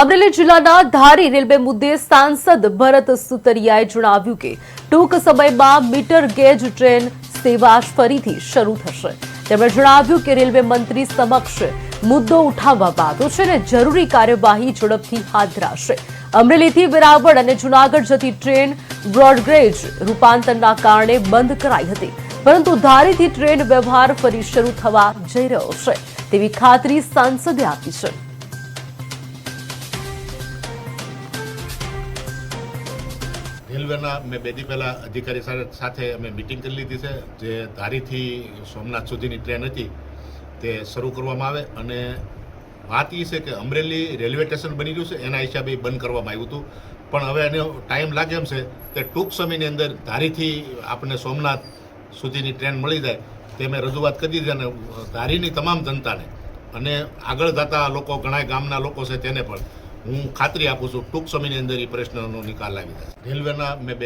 અમરેલી જિલ્લાના ધારી રેલવે મુદ્દે સાંસદ ભરત સુતરિયાએ જણાવ્યું કે ટૂંક સમયમાં મીટર ગેજ ટ્રેન સેવા ફરીથી શરૂ થશે. તેમણે જણાવ્યું કે રેલવે મંત્રી સમક્ષ મુદ્દો ઉઠાવવામાં આવ્યો છે અને જરૂરી કાર્યવાહી ઝડપથી હાથ ધરાશે. અમરેલીથી વેરાવળ અને જૂનાગઢ જતી ટ્રેન બ્રોડગ્રેજ રૂપાંતરના કારણે બંધ કરાઈ હતી. પરંતુ ધારીથી ટ્રેન વ્યવહાર ફરી શરૂ થવા જઈ રહ્યો છે. તેવી ખાતરી સાંસદે આપી છે. રેલવેના મેં બે દી પહેલાં અધિકારી સાથે અમે મિટિંગ કરી લીધી છે. જે ધારીથી સોમનાથ સુધીની ટ્રેન હતી, તે શરૂ કરવામાં આવે અને વાત એ છે કે અમરેલી રેલવે સ્ટેશન બની ગયું છે, એના હિસાબે બંધ કરવામાં આવ્યું હતું. પણ હવે એનો ટાઈમ લાગે એમ છે કે ટૂંક સમયની અંદર ધારીથી આપણને સોમનાથ સુધીની ટ્રેન મળી જાય, તે મેં રજૂઆત કરી દીધી અને ધારીની તમામ જનતાને અને આગળ જતા લોકો ઘણા ગામના લોકો છે તેને પણ હું ખાતરી આપું છું ટૂંક સમયની અંદર એ પ્રશ્નનો નિકાલ આવી જશે રેલવેના મેં બે